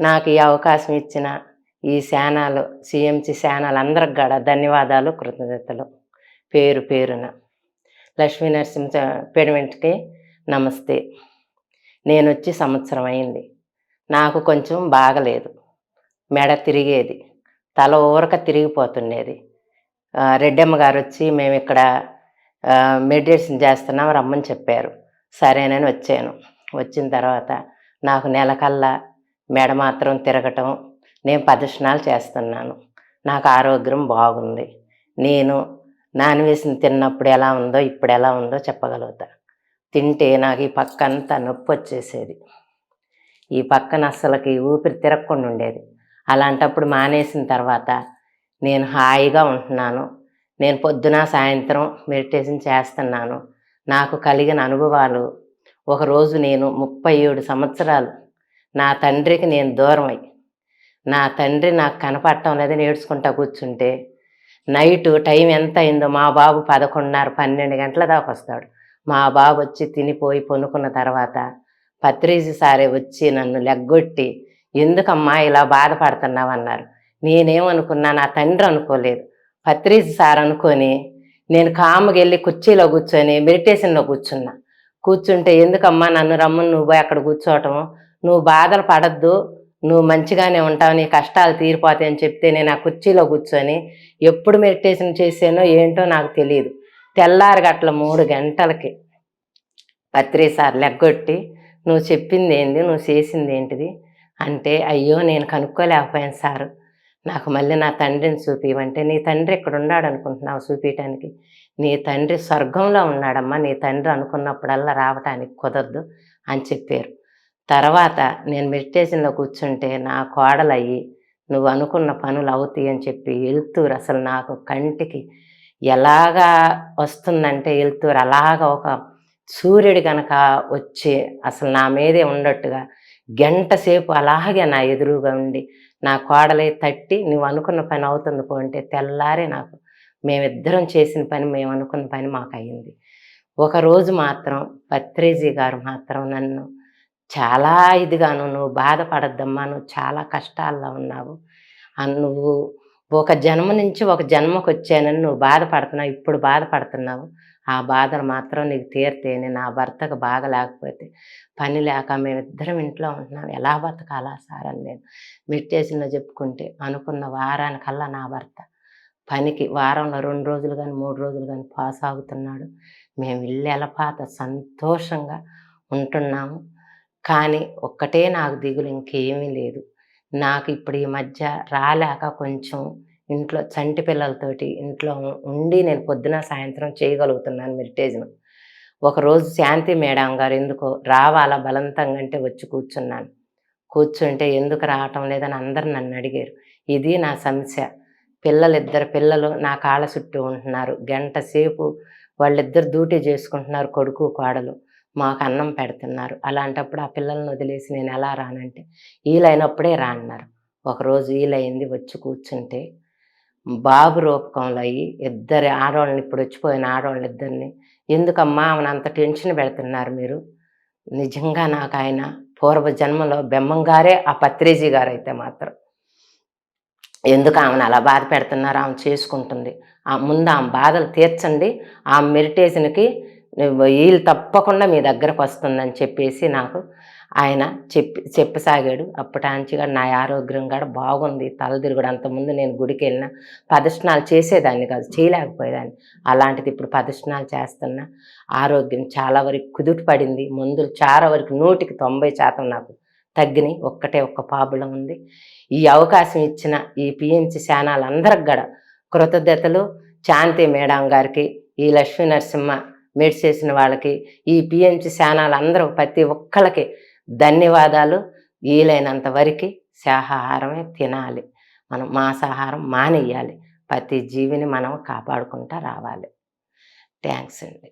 నాకు ఈ అవకాశం ఇచ్చిన ఈ శానాలు సిఎంసి శానాలు అందరికి కూడా ధన్యవాదాలు కృతజ్ఞతలు. పేరు పేరున. లక్ష్మీ నరసింహ పెడిమెంట్కి నమస్తే. నేను వచ్చి సంవత్సరం అయింది. నాకు కొంచెం బాగలేదు. మెడ తిరిగేది. తల ఊరక తిరిగిపోతుండేది. రెడ్డమ్మ గారు వచ్చి మేము ఇక్కడ మెడిటేషన్ చేస్తున్నాం రమ్మని చెప్పారు. సరేనని వచ్చాను. వచ్చిన తర్వాత నాకు నెలకల్లా మెడ మాత్రం తిరగటం. నేను ప్రదర్శనాలు చేస్తున్నాను. నాకు ఆరోగ్యం బాగుంది. నేను నాన్ వేసిన తిన్నప్పుడు ఎలా ఉందో ఇప్పుడు ఎలా ఉందో చెప్పగలుగుతా. తింటే నాకు ఈ పక్క అంతా నొప్పి వచ్చేసేది. ఈ పక్కన అస్సలకి ఊపిరి తిరగకుండా ఉండేది. అలాంటప్పుడు మానేసిన తర్వాత నేను హాయిగా ఉంటున్నాను. నేను పొద్దున సాయంత్రం మెడిటేషన్ చేస్తున్నాను. నాకు కలిగిన అనుభవాలు. ఒకరోజు నేను ముప్పై ఏడు సంవత్సరాలు నా తండ్రికి నేను దూరమై నా తండ్రి నాకు కనపడటం లేదని ఏడ్చుకుంటా కూర్చుంటే నైట్ టైం ఎంత అయిందో మా బాబు పదకొండున్నర పన్నెండు గంటల దాకా వస్తాడు. మా బాబు వచ్చి తినిపోయి పొనుకున్న తర్వాత పత్రిజీ సారే వచ్చి నన్ను లెగ్గొట్టి ఎందుకమ్మా ఇలా బాధపడుతున్నావు? అన్నారు. నేనేమనుకున్నా నా తండ్రి అనుకోలేదు. పత్రిజీ సార్ అనుకొని నేను కాముకి వెళ్ళి కుర్చీలో కూర్చొని మెడిటేషన్లో కూర్చున్నా. కూర్చుంటే ఎందుకమ్మా నన్ను రమ్మని నువ్వు పోయి అక్కడ కూర్చోవటము? నువ్వు బాధలు పడద్దు నువ్వు మంచిగానే ఉంటావు నీ కష్టాలు తీరిపోతాయి అని చెప్తే నేను ఆ కుర్చీలో కూర్చొని ఎప్పుడు మెడిటేషన్ చేసానో ఏంటో నాకు తెలియదు. తెల్లారి గట్ల మూడు గంటలకి పత్రి సార్ లెగ్గొట్టి నువ్వు చెప్పింది ఏంది? నువ్వు చేసింది ఏంటిది? అంటే అయ్యో నేను కనుక్కోలేకపోయాను సార్. నాకు మళ్ళీ నా తండ్రిని చూపివంటే నీ తండ్రి ఇక్కడ ఉన్నాడు అనుకుంటున్నావు చూపించడానికి నీ తండ్రి స్వర్గంలో ఉన్నాడమ్మా నీ తండ్రి అనుకున్నప్పుడల్లా రావటానికి కుదరదు అని చెప్పారు. తర్వాత నేను మెడిటేషన్లో కూర్చుంటే నా కోడలు అయ్యి నువ్వు అనుకున్న పనులు అవుతాయి అని చెప్పి వెళ్తూరు అసలు నాకు కంటికి ఎలాగా వస్తుందంటే వెళ్తూరు అలాగా ఒక సూర్యుడు కనుక వచ్చి అసలు నా మీదే ఉన్నట్టుగా గంట సేపు అలాగే నా ఎదురుగా ఉండి నా కోడలే తట్టి నువ్వు అనుకున్న పని అవుతుంది పో అంటే తెల్లారే నాకు మేమిద్దరం చేసిన పని మేము అనుకున్న పని మాకు అయింది ఒకరోజు మాత్రం పత్రేజీ గారు మాత్రం నన్ను చాలా ఇదిగాను. నువ్వు బాధపడద్దమ్మా. నువ్వు చాలా కష్టాల్లో ఉన్నావు. నువ్వు ఒక జన్మ నుంచి ఒక జన్మకు వచ్చానని నువ్వు బాధపడుతున్నావు. ఇప్పుడు బాధపడుతున్నావు. ఆ బాధలు మాత్రం నీకు తీరితేనే నా భర్తకు బాగా లేకపోతే పని లేక మేమిద్దరం ఇంట్లో ఉంటున్నాం. ఎలా బతకాలా సార్ అని నేను మెడిటేషన్లో చెప్పుకుంటే అనుకున్న వారానికల్లా నా భర్త పనికి వారంలో రెండు రోజులు కానీ మూడు రోజులు కానీ పాస్ ఆగుతున్నాడు మేము ఇల్లు ఎలపాత సంతోషంగా ఉంటున్నాము. కానీ ఒక్కటే నాకు దిగులు ఇంకేమీ లేదు. నాకు ఇప్పుడు ఈ మధ్య రాలేక కొంచెం ఇంట్లో చంటి పిల్లలతోటి ఇంట్లో ఉండి నేను పొద్దున సాయంత్రం చేయగలుగుతున్నాను మెడిటేషన్ ఒకరోజు శాంతి మేడం గారు ఎందుకో రావాలా బలవంతంగా అంటే వచ్చి కూర్చున్నాను. కూర్చుంటే ఎందుకు రావటం లేదని అందరు నన్ను అడిగారు. ఇది నా సమస్య. పిల్లలిద్దరు పిల్లలు నా కాళ్ళ చుట్టూ ఉంటున్నారు. గంట సేపు వాళ్ళిద్దరు డ్యూటీ చేసుకుంటున్నారు కొడుకు కోడలు. మాకు అన్నం పెడుతున్నారు. అలాంటప్పుడు ఆ పిల్లల్ని వదిలేసి నేను ఎలా రానంటే వీలైనప్పుడే రా అన్నారు. ఒకరోజు వీలైంది వచ్చి కూర్చుంటే బాబు రూపకంలో అయ్యి ఇద్దరు ఆడవాళ్ళని ఇప్పుడు వచ్చిపోయిన ఆడవాళ్ళని ఇద్దరిని ఎందుకమ్మా ఆమెను అంత టెన్షన్ పెడుతున్నారు మీరు? నిజంగా నాకు ఆయన పూర్వ జన్మలో బెమ్మంగారే ఆ పత్రేజీ గారు అయితే మాత్రం. ఎందుకు ఆమెను అలా బాధ పెడుతున్నారు? ఆమె చేసుకుంటుంది. ఆ ముందు ఆమె బాధలు తీర్చండి. ఆ మెడిటేషన్కి వీళ్ళు తప్పకుండా మీ దగ్గరకు వస్తుందని చెప్పేసి నాకు ఆయన చెప్పి చెప్పసాగాడు. అప్పటాంచి కూడా నా ఆరోగ్యం కూడా బాగుంది. తల తిరుగుడు అంతకుముందు నేను గుడికి వెళ్ళిన ప్రదర్శనాలు చేసేదాన్ని కాదు చేయలేకపోయేదాన్ని. అలాంటిది ఇప్పుడు ప్రదర్శనలు చేస్తున్నా. ఆరోగ్యం చాలా వరకు కుదుట పడింది. మందులు చాలా వరకు నూటికి తొంభై శాతం నాకు తగ్గినాయి. ఒక్కటే ఒక్క ప్రాబ్లం ఉంది. ఈ అవకాశం ఇచ్చిన ఈ పిఎంసి శానాలందరికి కూడా కృతజ్ఞతలు. శాంతి మేడం గారికి ఈ లక్ష్మీ నరసింహ మెడ్స్ చేసిన వాళ్ళకి ఈ పిఎంసి శానాలందరూ ప్రతి ఒక్కళ్ళకి ధన్యవాదాలు. వీలైనంత వరకు శాహాహారమే తినాలి. మనం మాంసాహారం మానేయాలి. ప్రతి జీవిని మనం కాపాడుకుంటూ రావాలి. థ్యాంక్స్ అండి.